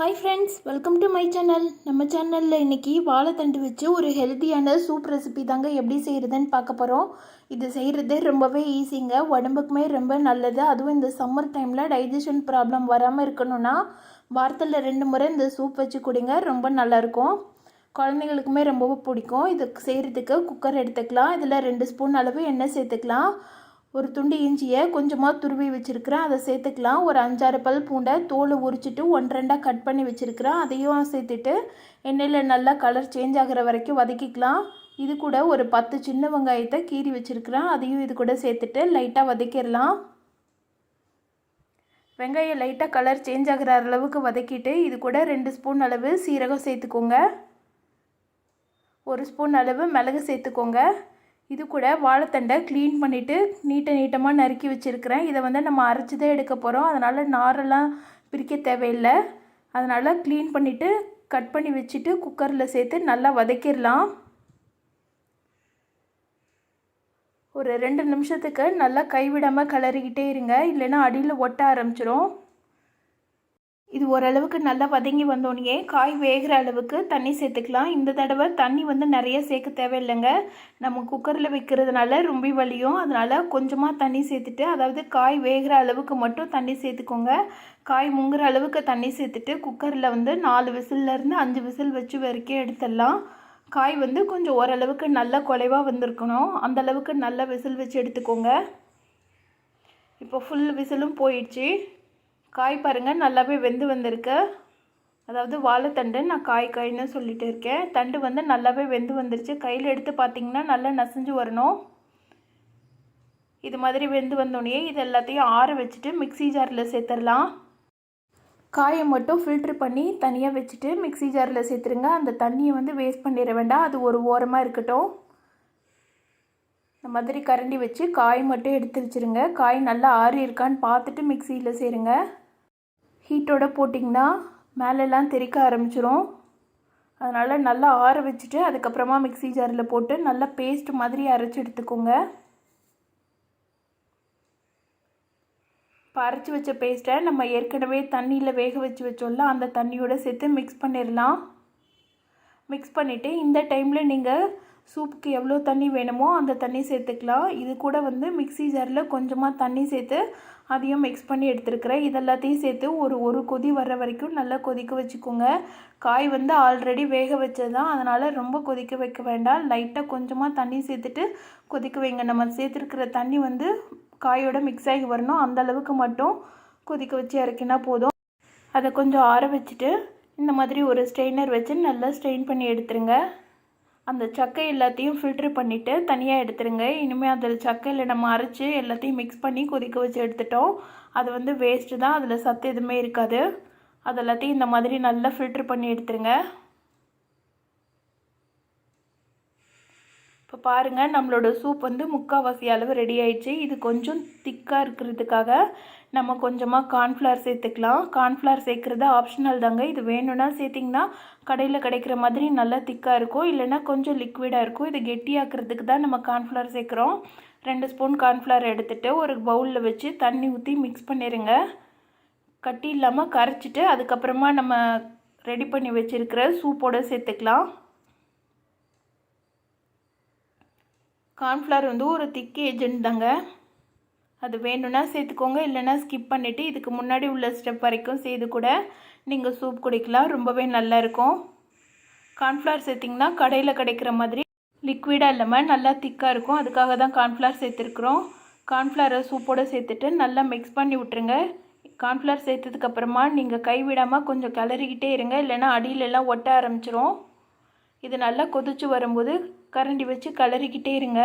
Hi friends welcome to my channel நம்ம சேனலில் இன்றைக்கி வாழைத்தண்டு வச்சு ஒரு ஹெல்த்தியான சூப் ரெசிபி தாங்க எப்படி செய்கிறதுன்னு பார்க்க போகிறோம் இது செய்கிறது ரொம்பவே ஈஸிங்க உடம்புக்குமே ரொம்ப நல்லது. அதுவும் இந்த சம்மர் டைமில் டைஜஷன் ப்ராப்ளம் வராமல் இருக்கணும்னா வாரத்தில் ரெண்டு முறை இந்த சூப் வச்சு குடிங்க ரொம்ப நல்லாயிருக்கும். குழந்தைங்களுக்குமே ரொம்ப பிடிக்கும். இது செய்கிறதுக்கு குக்கர் எடுத்துக்கலாம். இதில் ரெண்டு ஸ்பூன் அளவு எண்ணெய் சேர்த்துக்கலாம். ஒரு துண்டு இஞ்சியை கொஞ்சமாக துருவி வச்சுருக்கிறேன். அதை சேர்த்துக்கலாம். ஒரு அஞ்சாறு பல் பூண்டை தோலை உரிச்சிட்டு ஒன்று ரெண்டாக கட் பண்ணி வச்சுருக்கிறேன். அதையும் சேர்த்துட்டு எண்ணெயில் நல்லா கலர் சேஞ்ச் ஆகிற வரைக்கும் வதக்கிக்கலாம். இது கூட ஒரு பத்து சின்ன வெங்காயத்தை கீறி வச்சுருக்கிறேன். அதையும் இது கூட சேர்த்துட்டு லைட்டாக வதக்கிடலாம். வெங்காயம் லைட்டாக கலர் சேஞ்ச் ஆகிற அளவுக்கு வதக்கிட்டு இது கூட ரெண்டு ஸ்பூன் அளவு சீரகம் சேர்த்துக்கோங்க. ஒரு ஸ்பூன் அளவு மிளகு சேர்த்துக்கோங்க. இது கூட வாழைத்தண்டை க்ளீன் பண்ணிவிட்டு நீட்டை நீட்டமாக நறுக்கி வச்சுருக்கிறேன். இதை வந்து நம்ம அரைச்சி தான் எடுக்க போகிறோம் அதனால் நாரெல்லாம் பிரிக்க தேவையில்லை. அதனால் க்ளீன் பண்ணிவிட்டு கட் பண்ணி வச்சுட்டு குக்கரில் சேர்த்து நல்லா வதக்கிடலாம். ஒரு ரெண்டு நிமிஷத்துக்கு நல்லா கைவிடாமல் கிளறிக்கிட்டே இருங்க. இல்லைன்னா அடியில் ஒட்ட ஆரம்பிச்சிரும். இது ஓரளவுக்கு நல்லா வதங்கி வந்தோடனே காய் வேகிற அளவுக்கு தண்ணி சேர்த்துக்கலாம். இந்த தடவை தண்ணி வந்து நிறைய சேர்க்க தேவையில்லைங்க. நம்ம குக்கரில் வைக்கிறதுனால ரொம்ப வலியும். அதனால் கொஞ்சமாக தண்ணி சேர்த்துட்டு அதாவது காய் வேகிற அளவுக்கு மட்டும் தண்ணி சேர்த்துக்கோங்க. காய் முங்குற அளவுக்கு தண்ணி சேர்த்துட்டு குக்கரில் வந்து நாலு விசில்லேருந்து அஞ்சு விசில் வச்சு வரைக்கும் எடுத்துடலாம். காய் வந்து கொஞ்சம் ஓரளவுக்கு நல்ல குலைவாக வந்திருக்கணும். அந்தளவுக்கு நல்ல விசில் வச்சு எடுத்துக்கோங்க. இப்போ ஃபுல் விசிலும் போயிடுச்சு. காய் பாருங்கள் நல்லாவே வெந்து வந்திருக்கு. அதாவது வாழைத்தண்டு நான் காய் காய்னு சொல்லிட்டு இருக்கேன். தண்டு வந்து நல்லாவே வெந்து வந்துருச்சு. கையில் எடுத்து பார்த்திங்கன்னா நல்லா நசிஞ்சு வரணும். இது மாதிரி வெந்து வந்தோடனே இது எல்லாத்தையும் ஆற வச்சுட்டு மிக்சி ஜாரில் சேர்த்துடலாம். காயை மட்டும் ஃபில்ட்ரு பண்ணி தனியாக வச்சுட்டு மிக்சி ஜாரில் சேர்த்துருங்க. அந்த தண்ணியை வந்து வேஸ்ட் பண்ணிட வேண்டாம். அது ஒரு ஓரமாக இருக்கட்டும். இந்த மாதிரி கரண்டி வச்சு காய் மட்டும் எடுத்து வச்சுருங்க. காய் நல்லா ஆறி இருக்கான்னு பார்த்துட்டு மிக்சியில் சேருங்க. ஹீட்டோட போட்டிங்கன்னா மேலெல்லாம் தெறிக்க ஆரம்பிச்சிரும். அதனால் நல்லா ஆற வச்சுட்டு அதுக்கப்புறமா மிக்சி ஜாரில் போட்டு நல்லா பேஸ்ட் மாதிரி அரைச்சி எடுத்துக்கோங்க. இப்போ அரைச்சி வச்ச பேஸ்ட்டை நம்ம ஏற்கனவே தண்ணியில் வேக வச்சு வச்சோம்ல அந்த தண்ணியோடு சேர்த்து மிக்ஸ் பண்ணிடலாம். மிக்ஸ் பண்ணிவிட்டு இந்த டைமில் நீங்கள் சூப்புக்கு எவ்வளோ தண்ணி வேணுமோ அந்த தண்ணி சேர்த்துக்கலாம். இது கூட வந்து மிக்சி ஜாரில் கொஞ்சமாக தண்ணி சேர்த்து அதையும் மிக்ஸ் பண்ணி எடுத்துருக்கிறேன். இதெல்லாத்தையும் சேர்த்து ஒரு ஒரு கொதி வர்ற வரைக்கும் நல்லா கொதிக்க வச்சுக்கோங்க. காய் வந்து ஆல்ரெடி வேக வச்சது தான் அதனால் ரொம்ப கொதிக்க வைக்க வேண்டாம். லைட்டாக கொஞ்சமாக தண்ணி சேர்த்துட்டு கொதிக்க வைங்க. நம்ம சேர்த்துருக்கிற தண்ணி வந்து காயோட மிக்ஸ் ஆகி வரணும். அந்தளவுக்கு மட்டும் கொதிக்க வச்சு இறக்கினா போதும். அதை கொஞ்சம் ஆற வச்சுட்டு இந்த மாதிரி ஒரு ஸ்ட்ரெயினர் வச்சு நல்லா ஸ்ட்ரெயின் பண்ணி எடுத்துருங்க. அந்த சக்கை எல்லாத்தையும் ஃபில்ட்ரு பண்ணிவிட்டு தனியாக எடுத்துருங்க. இனிமேல் அதில் சக்கையில் நம்ம அரைச்சி எல்லாத்தையும் மிக்ஸ் பண்ணி கொதிக்க வச்சு எடுத்துட்டோம். அது வந்து வேஸ்ட்டு தான். அதில் சத்து எதுவுமே இருக்காது. அது எல்லாத்தையும் இந்த மாதிரி நல்லா ஃபில்ட்ரு பண்ணி எடுத்துருங்க. பாருங்கள் நம்மளோட சூப் வந்து முக்கால்வாசி அளவு ரெடி ஆயிடுச்சு. இது கொஞ்சம் திக்காக இருக்கிறதுக்காக நம்ம கொஞ்சமாக கார்ன்ஃப்ளவர் சேர்த்துக்கலாம். கார்ன்ஃப்ளவர் சேர்க்குறது ஆப்ஷனல் தாங்க. இது வேணும்னா சேர்த்திங்கன்னா கடையில் கிடைக்கிற மாதிரி நல்லா திக்காக இருக்கும். இல்லைன்னா கொஞ்சம் லிக்விடாக இருக்கும். இது கெட்டியாக்கிறதுக்கு தான் நம்ம கார்ன்ஃப்ளவர் சேர்க்குறோம். ரெண்டு ஸ்பூன் கார்ன்ஃப்ளவர் எடுத்துகிட்டு ஒரு பவுலில் வச்சு தண்ணி ஊற்றி மிக்ஸ் பண்ணிடுங்க கட்டி இல்லாமல் கரைச்சிட்டு அதுக்கப்புறமா நம்ம ரெடி பண்ணி வச்சுருக்கிற சூப்போடு சேர்த்துக்கலாம். கார்ன்ஃப்ளவர் வந்து ஒரு திக் ஏஜென்ட் தாங்க. அது வேணும்னா சேர்த்துக்கோங்க இல்லைன்னா ஸ்கிப் பண்ணிவிட்டு இதுக்கு முன்னாடி உள்ள ஸ்டெப் வரைக்கும் செய்து கூட நீங்கள் சூப் குடிக்கலாம். ரொம்பவே நல்லாயிருக்கும் கார்ன்ஃப்ளவர் சேர்த்திங்கன்னா கடையில் கிடைக்கிற மாதிரி லிக்விடாக இல்லாமல் நல்லா திக்காக இருக்கும். அதுக்காக தான் கார்ன்ஃப்ளவர் சேர்த்துருக்குறோம். கார்ன்ஃப்ளவரை சூப்போடு சேர்த்துட்டு நல்லா மிக்ஸ் பண்ணி விட்ருங்க கார்ன்ஃப்ளவர் சேர்த்ததுக்கப்புறமா நீங்கள் கைவிடாமல் கொஞ்சம் கிளறிக்கிட்டே இருங்க. இல்லைன்னா அடியிலெல்லாம் ஒட்ட ஆரம்பிச்சிரும். இது நல்லா கொதிச்சு வரும்போது கரண்டி வச்சு கலரிக்கிட்டே இருங்க.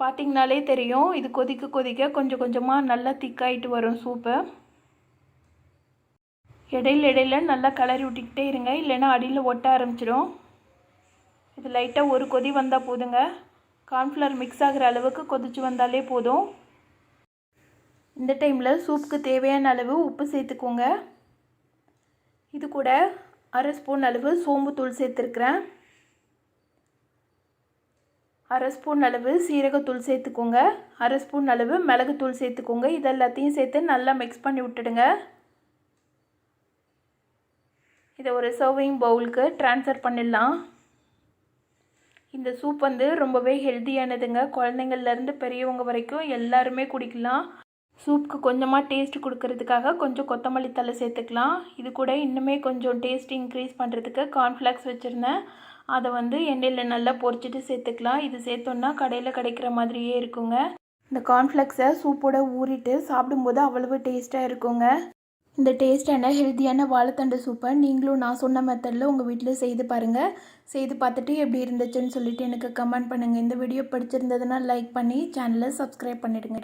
பார்த்திங்கனாலே தெரியும் இது கொதிக்க கொதிக்க கொஞ்சம் கொஞ்சமாக நல்லா திக்காயிட்டு வரும் சூப்பு. இடையில இடையில நல்லா கலரி விட்டுக்கிட்டே இருங்க இல்லைன்னா அடியில் ஒட்ட ஆரம்பிச்சிடும். இது லைட்டாக ஒரு கொதி வந்தால் போதுங்க. கார்ன்ஃப்ளவர் மிக்ஸ் ஆகிற அளவுக்கு கொதிச்சு வந்தாலே போதும். இந்த டைமில் சூப்புக்கு தேவையான அளவு உப்பு சேர்த்துக்கோங்க. இது கூட அரை ஸ்பூன் அளவு சோம்பு தூள் சேர்த்துருக்குறேன். அரை ஸ்பூன் அளவு சீரகத்தூள் சேர்த்துக்கோங்க. அரை ஸ்பூன் அளவு மிளகுத்தூள் சேர்த்துக்கோங்க. இது எல்லாத்தையும் சேர்த்து நல்லா மிக்ஸ் பண்ணி விட்டுடுங்க. இதை ஒரு சர்விங் பவுலுக்கு ட்ரான்ஸ்ஃபர் பண்ணிடலாம். இந்த சூப் வந்து ரொம்பவே ஹெல்த்தியானதுங்க குழந்தைங்கள்லேருந்து பெரியவங்க வரைக்கும் எல்லாருமே குடிக்கலாம். சூப்புக்கு கொஞ்சமாக டேஸ்ட் கொடுக்கறதுக்காக கொஞ்சம் கொத்தமல்லி தழை சேர்த்துக்கலாம். இது கூட இன்னுமே கொஞ்சம் டேஸ்ட் இன்க்ரீஸ் பண்ணுறதுக்கு கார்ன்ஃப்ளாக்ஸ் வச்சுருந்தேன். அதை வந்து எண்ணெயில் நல்லா பொரிச்சிட்டு சேர்த்துக்கலாம். இது சேர்த்தோன்னா கடையில் கிடைக்கிற மாதிரியே இருக்குங்க. இந்த கார்ன்ஃப்ளெக்ஸை சூப்போட ஊறிட்டு சாப்பிடும்போது அவ்வளவு டேஸ்ட்டாக இருக்குங்க. இந்த டேஸ்டான ஹெல்த்தியான வாழைத்தண்டு சூப்பை நீங்களும் நான் சொன்ன மெத்தடில் உங்கள் வீட்டில் செய்து பாருங்கள் செய்து பார்த்துட்டு எப்படி இருந்துச்சுன்னு சொல்லிட்டு எனக்கு கமெண்ட் பண்ணுங்கள் இந்த வீடியோ பிடிச்சிருந்ததுன்னா லைக் பண்ணி சேனலை சப்ஸ்கிரைப் பண்ணிடுங்க.